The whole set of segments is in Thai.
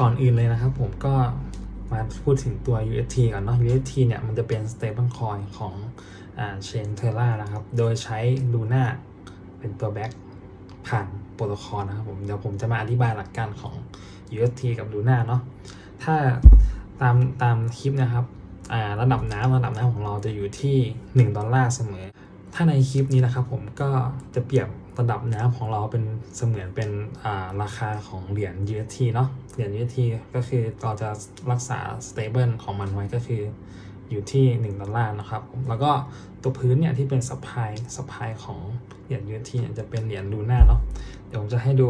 ก่อนอื่นเลยนะครับผมก็มาพูดถึงตัว UST ก่อนเนาะ UST เนี่ยมันจะเป็น stable coin ของอ่า chain Terra นะครับ โดยใช้ Luna เป็นตัวแบ็กผ่านโปรโตคอลนะครับผม เดี๋ยวผมจะมาอธิบายหลักการของ UST กับ Luna เนาะ ถ้าตามตามคลิปนะครับอ่าระดับน้ำระดับน้ำของเราจะอยู่ที่ 1 ดอลลาร์เสมอ ถ้าในคลิปนี้นะครับผมก็จะเปรียบ ระดับน้ำของเราเป็นเสมือนเป็นาราคาของเหรียญ UST เนาะเหรียญ UST ก็คือเราจะรักษา stable ของมันไว้ก็คืออยู่ที่ 1 ดอลลาร์นะครับ แล้วก็ตัวพื้นเนี่ยที่เป็นสปายสปายของเหรียญ UST เนี่ยจะเป็นเหรียญลูน่าเนาะเดี๋ยวผมจะให้ดู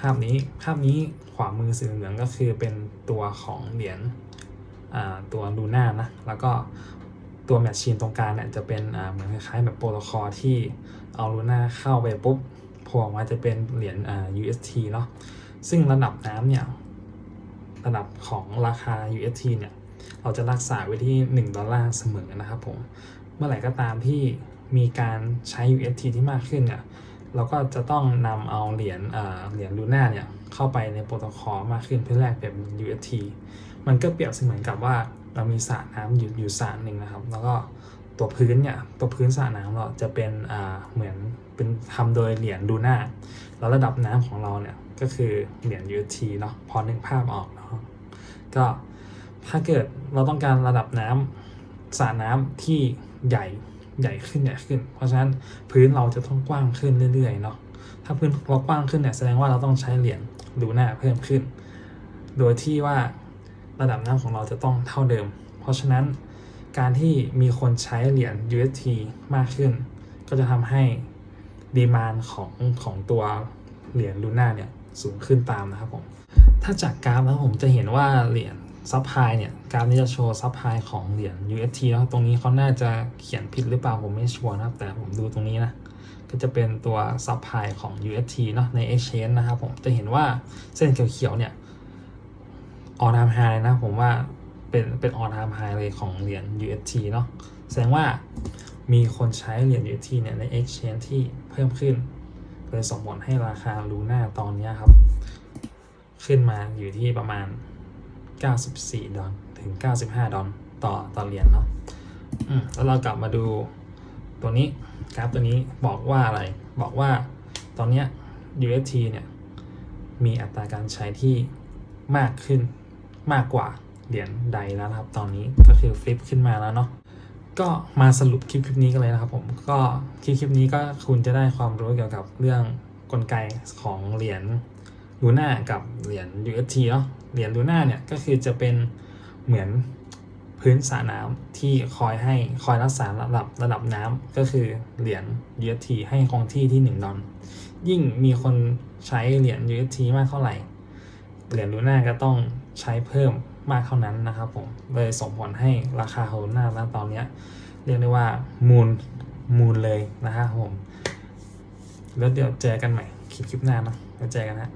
ภาพนี้ภาพนี้ขวามือสีเหลืองก็คือเป็นตัวของเหรียญตัวลูน่านะแล้วก็ ตัวแมชชีนตรงกลางเนี่ยจะเป็นเหมือนคล้ายๆแบบโปรโตคอลที่เอาลูน่าเข้าไปปุ๊บโผล่ออกมาจะเป็นเหรียญอ่า UST เนาะซึ่งระดับน้ำเนี่ย ระดับของราคา UST เนี่ย เราจะรักษาไว้ที่ 1 ดอลลาร์เสมอนะครับผม เมื่อไหร่ก็ตามที่มีการใช้ UST ที่มากขึ้นเนี่ย เราก็จะต้องนำเอาเหรียญอ่าเหรียญลูน่าเนี่ย เข้าไปในโปรโตคอลมากขึ้นเพื่อแลกเป็น UST มันก็เปรียบเสมือนกับว่า เรามีสระน้ำอยู่อยู่สระหนึ่งนะครับ แล้วก็ตัวพื้นเนี่ยตัวพื้นสระน้ำเราจะเป็นอ่าเหมือนเป็นทำโดยเหรียญลูน่าแล้วระดับน้ำของเราเนี่ยก็คือเหรียญ UT เนาะพอนึกภาพออกเนาะก็ถ้าเกิดเราต้องการระดับน้ำสระน้ำที่ใหญ่ใหญ่ขึ้นใหญ่ขึ้น เพราะฉะนั้นพื้นเราจะต้องกว้างขึ้นเรื่อยๆเนาะถ้าพื้นเรากว้างขึ้นเนี่ยแสดงว่าเราต้องใช้เหรียญดูหน้าเพิ่มขึ้น โดยที่ว่า ระดับน้ำของเราจะต้องเท่าเดิม เพราะฉะนั้นการที่มีคนใช้เหรียญ UST มากขึ้น ก็จะทำให้ดีมานของของตัวเหรียญลูน่าเนี่ยสูงขึ้นตามนะครับผม ถ้าจากกราฟแล้วผมจะเห็นว่าเหรียญซับไพเนี่ยกราฟนี้จะโชว์ซับไพของเหรียญ UST แล้วตรงนี้เขาน่าจะเขียนผิดหรือเปล่าผมไม่ชัวร์นะครับ แต่ผมดูตรงนี้นะก็จะเป็นตัวซับไพของ UST เนาะใน Exchange นะครับผมจะเห็นว่าเส้นเขียวๆเนี่ย ออ time high นะผมว่าเป็นเป็นออ time high เลยของเหรียญ UST เนาะแสดงว่ามีคนใช้เหรียญ UST เนี่ยใน Exchange ที่เพิ่มขึ้นเลยส่งผลให้ราคาลูน่าตอนนี้ครับ ขึ้นมาอยู่ที่ประมาณ 94 ดอลถึง 95 ดอลต่อต่อเหรียญเนาะอืมแล้วเรากลับมาดูตัวนี้กราฟตัวนี้บอกว่าอะไร บอกว่าตอนนี้ UST เนี่ยมีอัตราการใช้ที่มากขึ้น มากกว่าเหรียญใดแล้วนะครับ ตอนนี้ก็คือฟลิปขึ้นมาแล้วเนาะก็มาสรุปคลิปคลิปนี้กันเลยนะครับผมก็คลิปคลิปนี้ก็คุณจะได้ความรู้เกี่ยวกับเรื่องกลไกของเหรียญลูน่ากับเหรียญ UST เนาะเหรียญลูน่าเนี่ยก็คือจะเป็นเหมือนพื้นสระน้ำที่คอยให้คอยรักษาระดับระดับน้ำก็คือเหรียญ UST ให้คงที่ที่ 1 ดอลยิ่งมีคนใช้เหรียญ UST มากเท่าไหร่ เหรียญลูน่าก็ต้องใช้เพิ่มมากเท่านั้นนะครับผมเลยส่งผลให้ราคาของลูน่าณตอนนี้เรียกได้ว่ามูลมูลเลยนะครับผม แล้วเดี๋ยวเจอกันใหม่คลิปคลิปหน้านะแล้วเจอกันฮะ